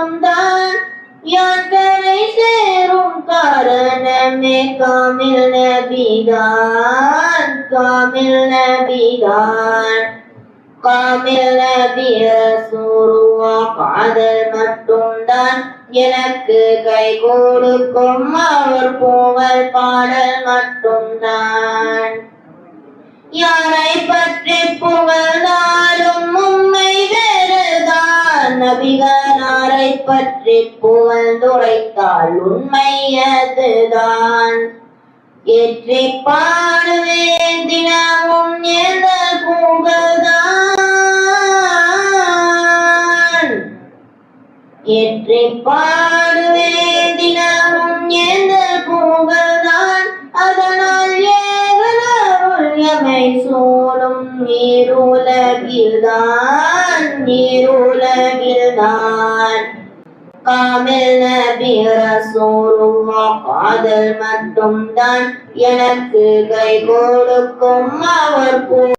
மட்டும் தான் சேரும் காரணமே காமில் நபிதான். காமில் நபிதான். காமில் நபி ரசூலுவா காதல் மட்டும்தான். எனக்கு கை கொடுக்கும் அவர் போவல் பாடல் மட்டும்தான். யாரை வேறுதான் பற்றி புகழ்ந்துரைத்தால் உண்மை அதுதான். ஏற்றி பாடுவேன் தினமும் எதல் புகழ்தான். ஏற்றி பாடுவேன் தினமும் எதல் புகழ்தான். அதனால் ஏகனருள் எமை சூடும் நீருலகில்தான். நீருலகில்தான் காமில் நபி ரசூலுல்லா காதல் மட்டும்தான் எனக்கு கை கொடுக்கும். அவர்